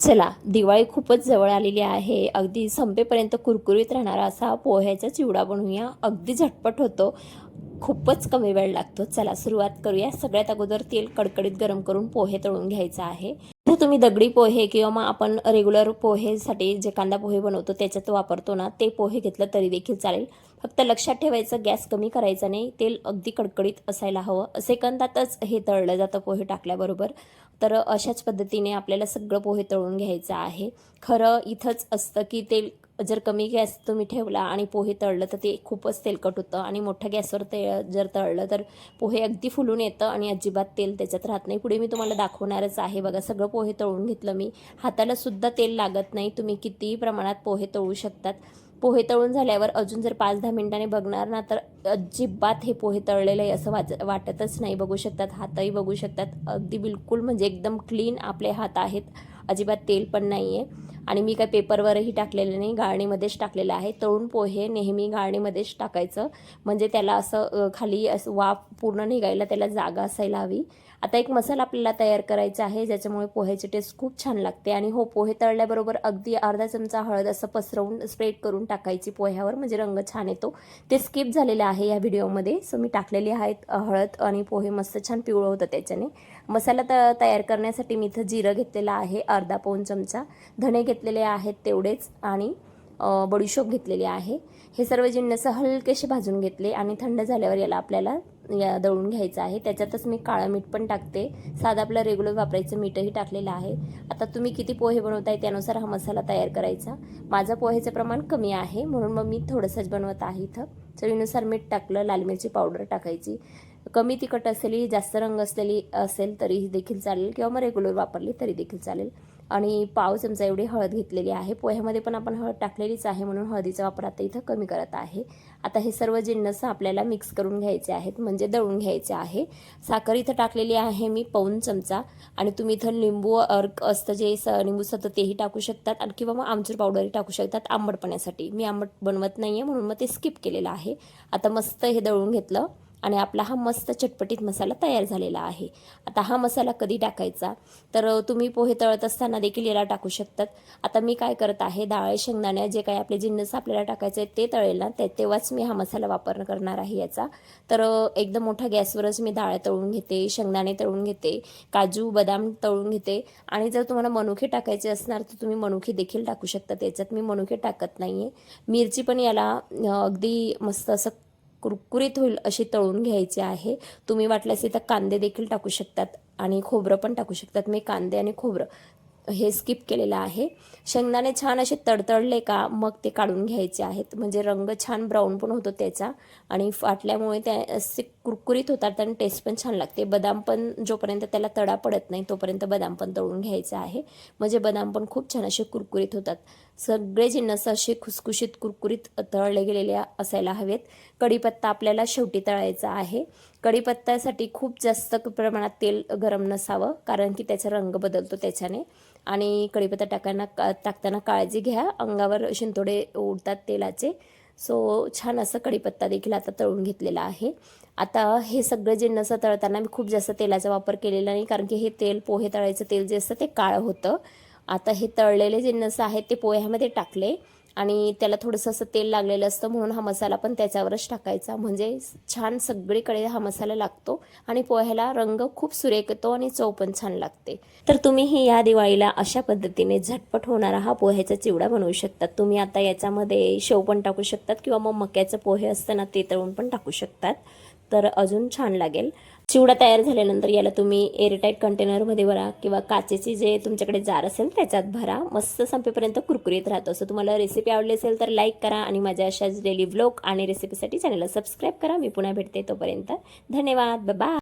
चला दिवाळी खूपच जवळ आलेली आहे. अगदी संपेपर्यंत कुरकुरीत राहणारा असा पोह्याचा चिवडा बनवूया. अगदी झटपट होतो. खूपच कमी वेळ लागतो. चला सुरुवात करूया. सगळ्यात अगोदर तेल कडकडीत गरम करून पोहे तळून घ्यायचं आहे. तर तुम्ही दगडी पोहे किंवा मग आपण रेग्युलर पोहेसाठी जे कांदा पोहे बनवतो त्याच्यात वापरतो ना ते पोहे घेतलं तरी देखील चालेल. फक्त लक्षात ठेवायचं गॅस कमी करायचा नाही तेल अगदी कडकडीत असायला हवं. सेकंदातच हे तळलं जातं पोहे टाकल्याबरोबर. तर अशाच पद्धतीने आपल्याला सगळं पोहे तळून घ्यायचं आहे. खरं इथंच असतं की तेल जर कमी गॅस तुम्ही ठेवला आणि पोहे तळलं तर ते खूपच तेलकट होतं आणि मोठ्या गॅसवर ते जर तळलं तर पोहे अगदी फुलून येतं आणि अजिबात तेल त्याच्यात राहत नाही. पुढे मी तुम्हाला दाखवणारच आहे. बघा सगळं पोहे तळून घेतलं मी. हाताला सुद्धा तेल लागत नाही. तुम्ही कितीही प्रमाणात पोहे तळू शकतात. पोहे तळून झाल्यावर अजून जर पाच दहा मिनिटांनी बघणार ना तर अजिबात हे पोहे तळलेलं आहे असं वाच वाटतच नाही. बघू शकतात हातही बघू शकतात. अगदी बिलकुल म्हणजे एकदम क्लीन आपले हात आहेत. अजिबात तेल पण नाही आहे आणि मी काय पेपरवरही टाकलेलं नाही गाळणीमध्येच टाकलेलं आहे. तळून पोहे नेहमी गाळणीमध्येच टाकायचं. म्हणजे त्याला असं खाली असं वाफ पूर्ण निघायला त्याला जागा असायला हवी. आता एक मसाला आपल्याला तयार करायचा आहे ज्याच्यामुळे पोह्याची टेस्ट खूप छान लागते. आणि हो पोहे तळल्याबरोबर अगदी अर्धा चमचा हळद असं पसरवून स्प्रेड करून टाकायची पोह्यावर. म्हणजे रंग छान येतो. ते स्किप झालेलं आहे या व्हिडिओमध्ये सो मी टाकलेली आहेत हळद आणि पोहे मस्त छान पिवळं होतं त्याच्याने. मसाला त तयार करण्यासाठी मी इथं जिरं घेतलेलं आहे अर्धा पाऊन चमचा. धणे घेतलेले आहेत तेवढेच आणि बडीशोप घेतलेली आहे. हे सर्व जिन्नसं हलकेसे भाजून घेतले आणि थंड झाल्यावर याला आपल्याला या दळून घ्यायचं आहे. त्याच्यातच मी काळं मीठ पण टाकते. साधं आपलं रेग्युलर वापरायचं मीठही टाकलेलं आहे. आता तुम्ही किती पोहे बनवताय त्यानुसार हा मसाला तयार करायचा. माझं पोहेचं प्रमाण कमी आहे म्हणून मग मी थोडंसंच बनवत आहे इथं. चवीनुसार मीठ टाकलं लाल मिरची पावडर टाकायची. कमी तिखट असलेली जास्त रंग असलेली असेल तरी देखील चालेल किंवा मग रेग्युलर वापरली तरी देखील चालेल. आणि पाव चमचा एवढी हळद घेतलेली आहे. पोह्यामध्ये पण आपण हळद टाकलेलीच आहे म्हणून हळदीचा वापर आता इथं कमी करत आहे. आता हे सर्व जिन्नस आपल्याला मिक्स करून घ्यायचे आहेत म्हणजे दळून घ्यायचे आहे. साखर इथं टाकलेली आहे मी पाऊन चमचा आणि तुम्ही इथं लिंबू अर्क असतं जे स लिंबू सतं तेही टाकू शकतात आणि किंवा मग आमचूर पावडरही टाकू शकतात आंबटपण्यासाठी मी आंबट बनवत नाही आहे म्हणून मग ते स्किप केलेलं आहे. आता मस्त हे दळून घेतलं. आणि आपला हा मस्त चटपटीत मसाला तयार झालेला आहे. आता हा मसाला कधी टाकायचा? तर तुम्ही पोहे तळत असताना देखील याला टाकू शकतात. आता मी काय करत आहे? डाळ शेंगदाण्या जे काही आपले जिन्नस आपल्याला टाकायचे आहेत ते तळेल ना? ते तेव्हाच मी हा मसाला वापर करणार आहे याचा. तर एकदम मोठ्या गॅसवरच मी डाळ तळून घेते शेंगदाणे तळून घेते काजू बदाम तळून घेते. आणि जर तुम्हाला मनुखे टाकायचे असणार तर तुम्ही मनुखे देखील टाकू शकता. त्याच्यात मी मनुखे टाकत नाही आहे मिरची पण याला अगदी मस्त असं कुरकुरीत होईल अशी तळून घ्यायची आहे. तुम्ही वाटल्यास इथं कांदे देखील टाकू शकतात आणि खोबरं पण टाकू शकतात. मी कांदे आणि खोबरं हे स्किप केलेलं आहे. शेंगदाणे छान असे तडतडले का मग ते काढून घ्यायचे आहेत. म्हणजे रंग छान ब्राऊन पण होतो त्याचा आणि फाटल्यामुळे ते असे कुरकुरीत होतात आणि टेस्ट पण छान लागते. बदाम पण जोपर्यंत त्याला तडा पडत नाही तोपर्यंत बदाम पण तळून घ्यायचं आहे. म्हणजे बदाम पण खूप छान असे कुरकुरीत होतात. सगळे जिन्नस असे खुसखुशीत कुरकुरीत तळले गेलेले असायला हवेत. कढीपत्ता आपल्याला शेवटी तळायचा आहे. कढीपत्त्यासाठी खूप जास्त प्रमाणात तेल गरम नसावं कारण की त्याचा रंग बदलतो त्याच्याने. आणि कढीपत्ता टाकायला का टाकताना काळजी घ्या. अंगावर शिंतोडे उडतात तेलाचे. सो छान असं कढीपत्ता देखील आता तळून घेतलेला आहे. आता हे सगळं जिन्नस तळताना मी खूप जास्त तेलाचा वापर केलेला नाही कारण की हे तेल पोहे तळायचं तेल जे असतं ते काळं होतं. आता हे तळलेले जे नस आहेत ते पोह्यामध्ये टाकले आणि त्याला थोडंसं असं तेल लागलेलं असतं म्हणून हा मसाला पण त्याच्यावरच टाकायचा. म्हणजे छान सगळीकडे हा मसाला लागतो आणि पोह्याला रंग खूप सुरेख येतो आणि चव पण छान लागते. तर तुम्हीही या दिवाळीला अशा पद्धतीने झटपट होणारा हा पोह्याचा चिवडा बनवू शकतात. तुम्ही आता याच्यामध्ये शेव पण टाकू शकतात किंवा मग मक्याचं पोहे असतं ना ते तळून पण टाकू शकतात. तर अजून छान लागेल. चिवडा तयार झाल्यानंतर याला तुम्ही एअरटाईट कंटेनरमध्ये भरा किंवा काचेची जे तुमच्याकडे जार असेल त्याच्यात भरा. मस्त संपेपर्यंत कुरकुरीत राहतो. असं तुम्हाला रेसिपी आवडली असेल तर लाईक करा आणि माझ्या अशाच डेली ब्लॉग आणि रेसिपीसाठी चॅनलला सबस्क्राईब करा. मी पुन्हा भेटते तोपर्यंत. धन्यवाद. बाय